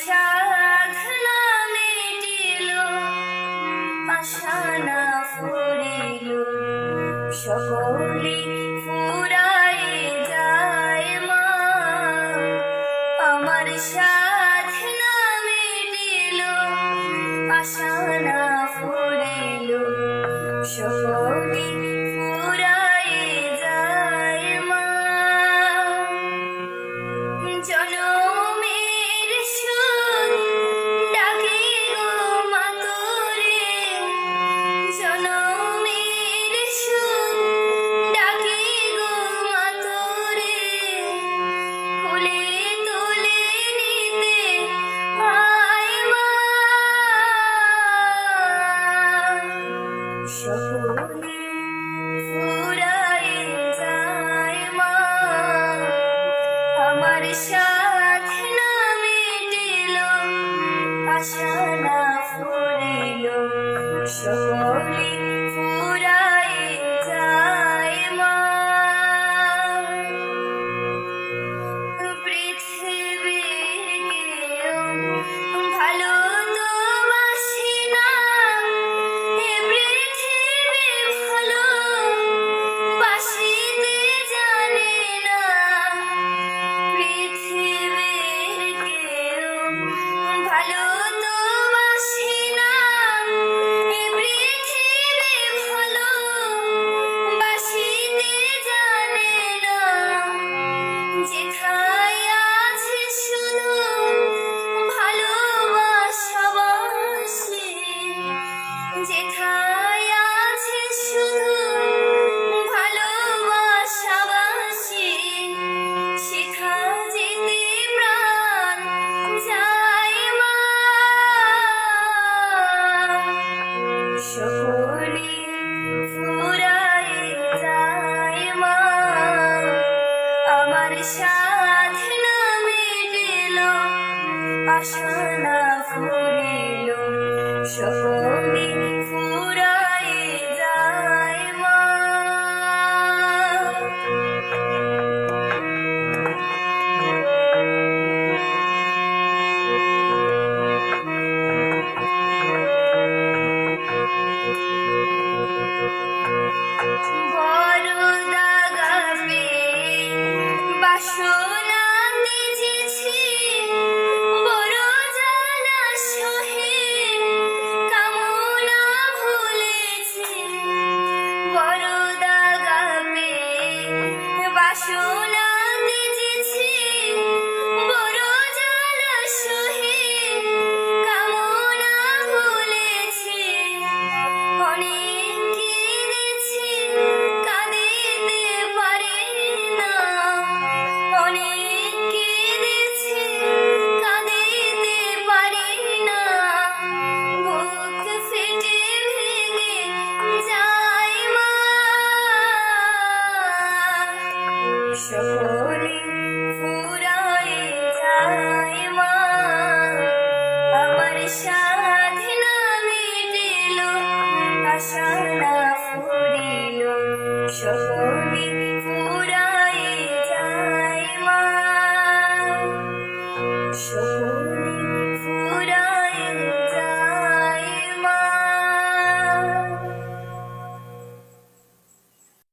সাধনা মিটিল আশা না ফুরিল সকলে সবলি ফুরাই যায় মা। পৃথিবীর কেউ ভালো বাসি না। এ পৃথিবী ভালো বাসিতে জানে না। পৃথিবীর কেউ ভালো সাধনা মেটেল আসনা ফুরিল। সকলে show. সকলে ফুরায় যায় মা। আমার সাধনা মেটেল আশা না ফুরিল সকলে